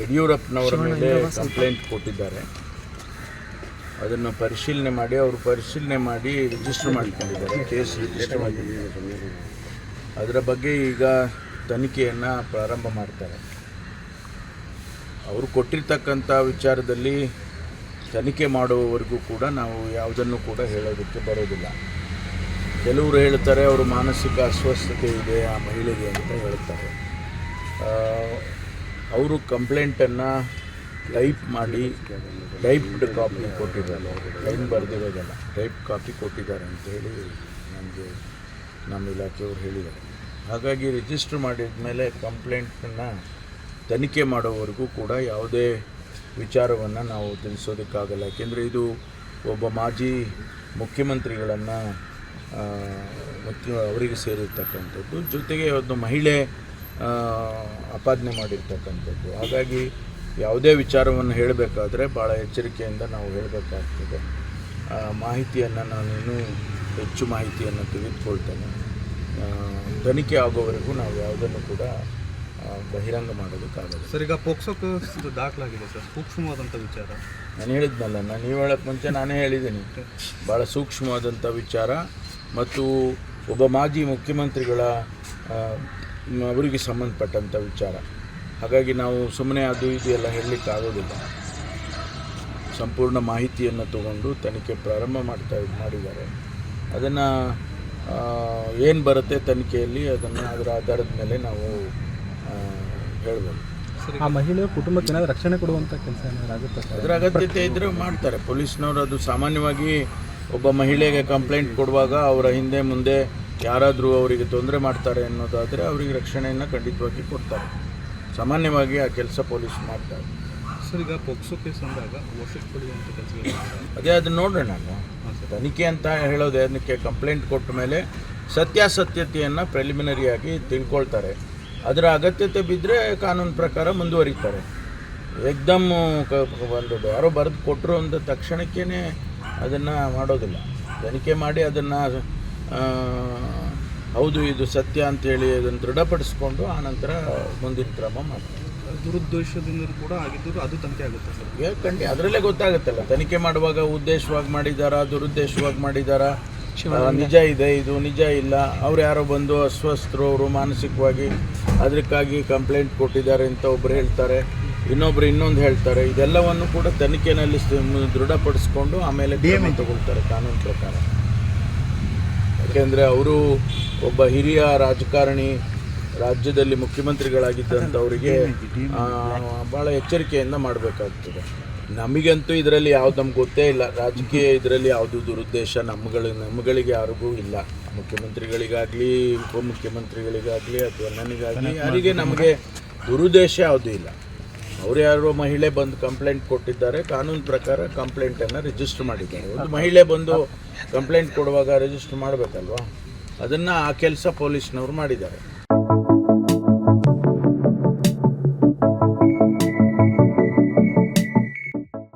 ಯಡಿಯೂರಪ್ಪನವರ ಮೇಲೆ ಕಂಪ್ಲೇಂಟ್ ಕೊಟ್ಟಿದ್ದಾರೆ. ಅದನ್ನು ಪರಿಶೀಲನೆ ಮಾಡಿ ಅವರು ಪರಿಶೀಲನೆ ಮಾಡಿ ರಿಜಿಸ್ಟರ್ ಮಾಡ್ಕೊಂಡಿದ್ದಾರೆ ಕೇಸ್ ರಿಜಿಸ್ಟರ್ ಅದರ ಬಗ್ಗೆ ಈಗ ತನಿಖೆಯನ್ನು ಪ್ರಾರಂಭ ಮಾಡ್ತಾರೆ. ಅವರು ಕೊಟ್ಟಿರ್ತಕ್ಕಂಥ ವಿಚಾರದಲ್ಲಿ ತನಿಖೆ ಮಾಡುವವರೆಗೂ ಕೂಡ ನಾವು ಯಾವುದನ್ನು ಕೂಡ ಹೇಳೋದಕ್ಕೆ ಬರೋದಿಲ್ಲ. ಕೆಲವರು ಹೇಳ್ತಾರೆ ಅವರು ಮಾನಸಿಕ ಅಸ್ವಸ್ಥತೆ ಇದೆ ಆ ಮಹಿಳೆಗೆ ಅಂತ ಹೇಳ್ತಾರೆ. ಅವರು ಕಂಪ್ಲೇಂಟನ್ನು ಟೈಪ್ ಮಾಡಿ ಟೈಪ್ಡ್ ಕಾಪಿ ಕೊಟ್ಟಿದ್ದಾರೆ. ಲೈನ್ ಬರೆದಿರೋದಲ್ಲ, ಟೈಪ್ ಕಾಪಿ ಕೊಟ್ಟಿದ್ದಾರೆ ಅಂತೇಳಿ ನಮಗೆ, ನಮ್ಮ ಇಲಾಖೆಯವರು ಹೇಳಿದ್ದಾರೆ. ಹಾಗಾಗಿ ರಿಜಿಸ್ಟರ್ ಮಾಡಿದ ಮೇಲೆ ಕಂಪ್ಲೇಂಟನ್ನು ತನಿಖೆ ಮಾಡೋವರೆಗೂ ಕೂಡ ಯಾವುದೇ ವಿಚಾರವನ್ನು ನಾವು ತಿಳಿಸೋದಕ್ಕಾಗಲ್ಲ. ಯಾಕೆಂದರೆ ಇದು ಒಬ್ಬ ಮಾಜಿ ಮುಖ್ಯಮಂತ್ರಿಗಳನ್ನು ಮುಖ್ಯ ಅವರಿಗೆ ಸೇರಿರ್ತಕ್ಕಂಥದ್ದು. ಜೊತೆಗೆ ಒಂದು ಮಹಿಳೆ ಆಪಾದನೆ ಮಾಡಿರ್ತಕ್ಕಂಥದ್ದು. ಹಾಗಾಗಿ ಯಾವುದೇ ವಿಚಾರವನ್ನು ಹೇಳಬೇಕಾದ್ರೆ ಭಾಳ ಎಚ್ಚರಿಕೆಯಿಂದ ನಾವು ಹೇಳಬೇಕಾಗ್ತದೆ. ಮಾಹಿತಿಯನ್ನು ನಾನೇನು ಹೆಚ್ಚು ಮಾಹಿತಿಯನ್ನು ತಿಳಿದುಕೊಳ್ತೇನೆ. ತನಿಖೆ ಆಗೋವರೆಗೂ ನಾವು ಯಾವುದನ್ನು ಕೂಡ ಬಹಿರಂಗ ಮಾಡೋದಕ್ಕಾಗಲ್ಲ ಸರ್ ಈಗ ಪೋಕ್ಸೋ ಕೇಸ್ ದಾಖಲಾಗಿದೆ ಸರ್. ಸೂಕ್ಷ್ಮವಾದಂಥ ವಿಚಾರ. ನಾನು ಹೇಳಿದ್ನಲ್ಲ ನಾನು ನೀವು ಹೇಳೋಕ್ಕೆ ಮುಂಚೆ ನಾನೇ ಹೇಳಿದ್ದೀನಿ. ಭಾಳ ಸೂಕ್ಷ್ಮವಾದಂಥ ವಿಚಾರ. ಮತ್ತು ಒಬ್ಬ ಮಾಜಿ ಮುಖ್ಯಮಂತ್ರಿಗಳ ಅವರಿಗೆ ಸಂಬಂಧಪಟ್ಟಂಥ ವಿಚಾರ. ಹಾಗಾಗಿ ನಾವು ಸುಮ್ಮನೆ ಅದು ಇದು ಎಲ್ಲ ಹೇಳಲಿಕ್ಕೆ ಆಗೋದಿಲ್ಲ. ಸಂಪೂರ್ಣ ಮಾಹಿತಿಯನ್ನು ತಗೊಂಡು ತನಿಖೆ ಪ್ರಾರಂಭ ಮಾಡ್ತಾ ಮಾಡಿದ್ದಾರೆ. ಅದನ್ನು ಏನು ಬರುತ್ತೆ ತನಿಖೆಯಲ್ಲಿ ಅದನ್ನು ಅದರ ಆಧಾರದ ಮೇಲೆ ನಾವು ಹೇಳ್ಬೋದು. ಆ ಮಹಿಳೆಯ ಕುಟುಂಬಕ್ಕೆ ಏನಾದರೂ ರಕ್ಷಣೆ ಕೊಡುವಂಥ ಕೆಲಸ ಏನಾದರೂ ಆಗುತ್ತೆ ಅದರ ಅಗತ್ಯತೆ ಇದ್ದರೆ ಮಾಡ್ತಾರೆ. ಪೊಲೀಸ್ನವರು ಅದು ಸಾಮಾನ್ಯವಾಗಿ ಒಬ್ಬ ಮಹಿಳೆಗೆ ಕಂಪ್ಲೇಂಟ್ ಕೊಡುವಾಗ ಅವರ ಹಿಂದೆ ಮುಂದೆ ಯಾರಾದರೂ ಅವರಿಗೆ ತೊಂದರೆ ಮಾಡ್ತಾರೆ ಅನ್ನೋದಾದರೆ ಅವರಿಗೆ ರಕ್ಷಣೆಯನ್ನು ಖಂಡಿತವಾಗಿ ಕೊಡ್ತಾರೆ. ಸಾಮಾನ್ಯವಾಗಿ ಆ ಕೆಲಸ ಪೊಲೀಸ್ ಮಾಡ್ತಾರೆ. ಸರ್ ಈಗ ಪೊಕ್ಸೋ ಕೇಸ್ ಅಂದಾಗ ಪಡೆಯುವಂಥ ಕೆಲಸ ಅದೇ ಅದನ್ನ ನೋಡೋಣ ತನಿಖೆ ಅಂತ ಹೇಳೋದು ಅದಕ್ಕೆ ಕಂಪ್ಲೇಂಟ್ ಕೊಟ್ಟ ಮೇಲೆ ಸತ್ಯಾಸತ್ಯತೆಯನ್ನು ಪ್ರೆಲಿಮಿನರಿಯಾಗಿ ತಿಳ್ಕೊಳ್ತಾರೆ. ಅದರ ಅಗತ್ಯತೆ ಬಿದ್ದರೆ ಕಾನೂನು ಪ್ರಕಾರ ಮುಂದುವರಿತಾರೆ. ಏಕ್ದಮ್ ಒಂದು ಯಾರೋ ಬರೆದು ಕೊಟ್ಟರು ಅಂದ ತಕ್ಷಣಕ್ಕೇ ಅದನ್ನು ಮಾಡೋದಿಲ್ಲ. ತನಿಖೆ ಮಾಡಿ ಅದನ್ನು ಹೌದು ಇದು ಸತ್ಯ ಅಂತೇಳಿ ಅದನ್ನು ದೃಢಪಡಿಸ್ಕೊಂಡು ಆನಂತರ ಮುಂದಿನ ಕ್ರಮ ಮಾಡ್ತಾರೆ ದುರುದ್ದೇಶದಿಂದ ಕೂಡ ಆಗಿದ್ದು ಅದು ತನಿಖೆ ಆಗುತ್ತೆ ಸರ್. ಕಂಡಿ ಅದರಲ್ಲೇ ಗೊತ್ತಾಗುತ್ತಲ್ಲ. ತನಿಖೆ ಮಾಡುವಾಗ ಉದ್ದೇಶವಾಗಿ ಮಾಡಿದಾರಾ ದುರುದ್ದೇಶವಾಗಿ ಮಾಡಿದಾರಾ? ನಿಜ ಇದೆ ಇದು ನಿಜ ಇಲ್ಲ. ಅವ್ರು ಯಾರೋ ಬಂದು ಅಸ್ವಸ್ಥರು ಅವರು ಮಾನಸಿಕವಾಗಿ ಅದಕ್ಕಾಗಿ ಕಂಪ್ಲೇಂಟ್ ಕೊಟ್ಟಿದ್ದಾರೆ ಅಂತ ಒಬ್ರು ಹೇಳ್ತಾರೆ. ಇನ್ನೊಬ್ರು ಇನ್ನೊಂದು ಹೇಳ್ತಾರೆ. ಇದೆಲ್ಲವನ್ನು ಕೂಡ ತನಿಖೆನಲ್ಲಿ ಸ- ದೃಢಪಡಿಸ್ಕೊಂಡು ಆಮೇಲೆ ತಗೊಳ್ತಾರೆ ಕಾನೂನು ಪ್ರಕಾರ. ಯಾಕೆಂದರೆ ಅವರು ಒಬ್ಬ ಹಿರಿಯ ರಾಜಕಾರಣಿ, ರಾಜ್ಯದಲ್ಲಿ ಮುಖ್ಯಮಂತ್ರಿಗಳಾಗಿದ್ದಂಥವರಿಗೆ ಭಾಳ ಎಚ್ಚರಿಕೆಯಿಂದ ಮಾಡಬೇಕಾಗ್ತದೆ. ನಮಗಂತೂ ಇದರಲ್ಲಿ ಯಾವ್ದು ನಮ್ಗೆ ಗೊತ್ತೇ ಇಲ್ಲ. ರಾಜಕೀಯ ಇದರಲ್ಲಿ ಯಾವುದು ದುರುದ್ದೇಶ? ನಮ್ಗಳು, ನಮ್ಗಳಿಗೆ ಯಾರಿಗೂ ಇಲ್ಲ. ಮುಖ್ಯಮಂತ್ರಿಗಳಿಗಾಗಲಿ, ಉಪಮುಖ್ಯಮಂತ್ರಿಗಳಿಗಾಗಲಿ ಅಥವಾ ನನಗಾಗಲಿ ಯಾರಿಗೆ ನಮಗೆ ದುರುದ್ದೇಶ ಯಾವುದೂ ಇಲ್ಲ. ಅವ್ರು ಯಾರೋ ಮಹಿಳೆ ಬಂದು ಕಂಪ್ಲೇಂಟ್ ಕೊಟ್ಟಿದ್ದಾರೆ ಕಾನೂನು ಪ್ರಕಾರ ಕಂಪ್ಲೇಂಟ್ ಅನ್ನ ರಿಜಿಸ್ಟರ್ ಮಾಡಿದ್ದಾರೆ. ಒಂದು ಮಹಿಳೆ ಬಂದು ಕಂಪ್ಲೇಂಟ್ ಕೊಡುವಾಗ ರಿಜಿಸ್ಟರ್ ಮಾಡಬೇಕಲ್ವಾ? ಅದನ್ನ ಆ ಕೆಲಸ ಪೊಲೀಸ್ನವ್ರು ಮಾಡಿದ್ದಾರೆ.